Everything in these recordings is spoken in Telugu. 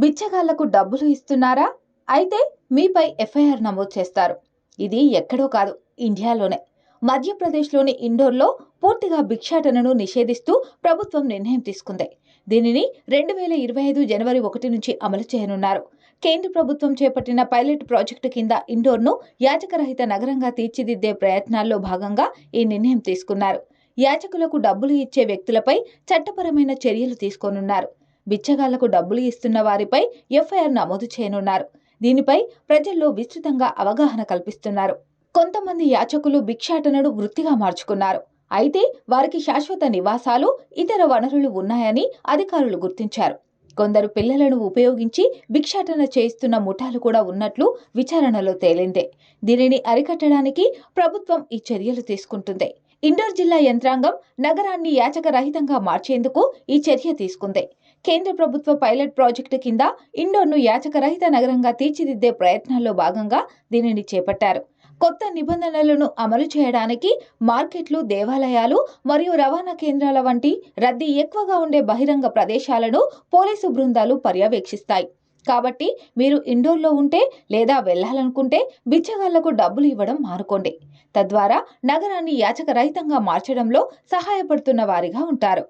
బిచ్చగాళ్ళకు డబ్బులు ఇస్తున్నారా? అయితే మీపై ఎఫ్ఐఆర్ నమోదు చేస్తారు. ఇది ఎక్కడో కాదు ఇండియాలోనే. మధ్యప్రదేశ్లోని ఇండోర్లో పూర్తిగా భిక్షాటనను నిషేధిస్తూ ప్రభుత్వం నిర్ణయం తీసుకుంది. దీనిని రెండు వేల ఇరవై ఐదు జనవరి ఒకటి నుంచి అమలు చేయనున్నారు. కేంద్ర ప్రభుత్వం చేపట్టిన పైలట్ ప్రాజెక్టు కింద ఇండోర్ను యాచకరహిత నగరంగా తీర్చిదిద్దే ప్రయత్నాల్లో భాగంగా ఈ నిర్ణయం తీసుకున్నారు. యాచకులకు డబ్బులు ఇచ్చే వ్యక్తులపై చట్టపరమైన చర్యలు తీసుకోనున్నారు. బిచ్చగాళ్ళకు డబ్బులు ఇస్తున్న వారిపై ఎఫ్ఐఆర్ నమోదు చేయనున్నారు. దీనిపై ప్రజల్లో విస్తృతంగా అవగాహన కల్పిస్తున్నారు. కొంతమంది యాచకులు భిక్షాటనను వృత్తిగా మార్చుకున్నారు. అయితే వారికి శాశ్వత నివాసాలు ఇతర వనరులు ఉన్నాయని అధికారులు గుర్తించారు. కొందరు పిల్లలను ఉపయోగించి భిక్షాటన చేయిస్తున్న ముఠాలు కూడా ఉన్నట్లు విచారణలో తేలిందే. దీనిని అరికట్టడానికి ప్రభుత్వం ఈ చర్యలు తీసుకుంటుంది. ఇండోర్ జిల్లా యంత్రాంగం నగరాన్ని యాచకరహితంగా మార్చేందుకు ఈ చర్య తీసుకుంది. కేంద్ర ప్రభుత్వ పైలట్ ప్రాజెక్టు కింద ఇండోర్ను యాచకరహిత నగరంగా తీర్చిదిద్దే ప్రయత్నాల్లో భాగంగా దీనిని చేపట్టారు. కొత్త నిబంధనలను అమలు చేయడానికి మార్కెట్లు దేవాలయాలు మరియు రవాణా కేంద్రాల వంటి రద్దీ ఎక్కువగా ఉండే బహిరంగ ప్రదేశాలను పోలీసు బృందాలు పర్యవేక్షిస్తాయి. కాబట్టి మీరు ఇండోర్లో ఉంటే లేదా వెళ్ళాలనుకుంటే బిచ్చగాళ్ళకు డబ్బులు ఇవ్వడం మానుకోండి. తద్వారా నగరాన్ని యాచక రహితంగా మార్చడంలో సహాయపడుతున్న వారిగా ఉంటారు.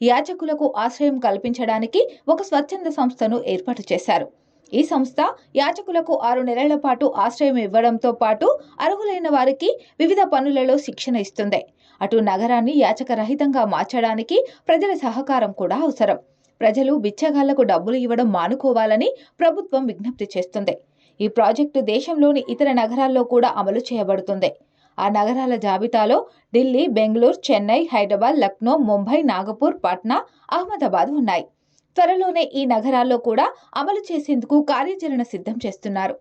యాచకులకు ఆశ్రయం కల్పించడానికి ఒక స్వచ్ఛంద సంస్థను ఏర్పాటు చేశారు. ఈ సంస్థ యాచకులకు ఆరు నెలల పాటు ఆశ్రయం ఇవ్వడంతో పాటు అర్హులైన వారికి వివిధ పనులలో శిక్షణ ఇస్తుంది. అటు నగరాన్ని యాచకరహితంగా మార్చడానికి ప్రజల సహకారం కూడా అవసరం. ప్రజలు బిచ్చగాళ్ళకు డబ్బులు ఇవ్వడం మానుకోవాలని ప్రభుత్వం విజ్ఞప్తి చేస్తుంది. ఈ ప్రాజెక్టు దేశంలోని ఇతర నగరాల్లో కూడా అమలు చేయబడుతుంది. ఆ నగరాల జాబితాలో ఢిల్లీ బెంగళూరు చెన్నై హైదరాబాద్ లక్నో ముంబై నాగపూర్ పాట్నా అహ్మదాబాద్ ఉన్నాయి. త్వరలోనే ఈ నగరాల్లో కూడా అమలు చేసేందుకు కార్యాచరణ సిద్ధం చేస్తున్నారు.